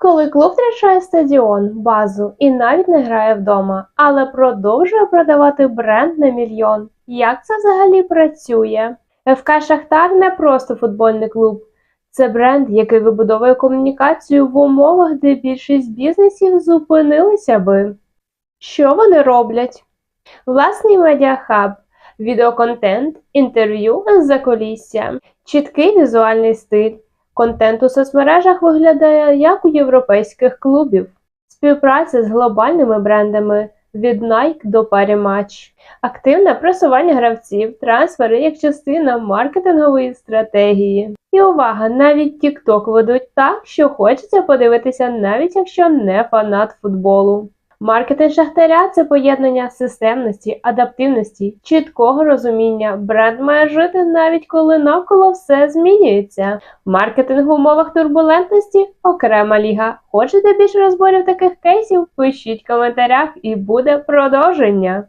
Коли клуб втрачає стадіон, базу і навіть не грає вдома, але продовжує продавати бренд на мільйон. Як це взагалі працює? ФК Шахтар не просто футбольний клуб. Це бренд, який вибудовує комунікацію в умовах, де більшість бізнесів зупинилися би. Що вони роблять? Власний медіахаб, відеоконтент, інтерв'ю з закулісся, чіткий візуальний стиль. Контент у соцмережах виглядає як у європейських клубів. Співпраця з глобальними брендами від Nike до Parimatch. Активне просування гравців, трансфери як частина маркетингової стратегії. І увага, навіть TikTok ведуть так, що хочеться подивитися, навіть якщо не фанат футболу. Маркетинг Шахтаря це поєднання системності, адаптивності, чіткого розуміння. Бренд має жити навіть коли навколо все змінюється. Маркетинг в умовах турбулентності окрема ліга. Хочете більше розборів таких кейсів? Пишіть в коментарях і буде продовження.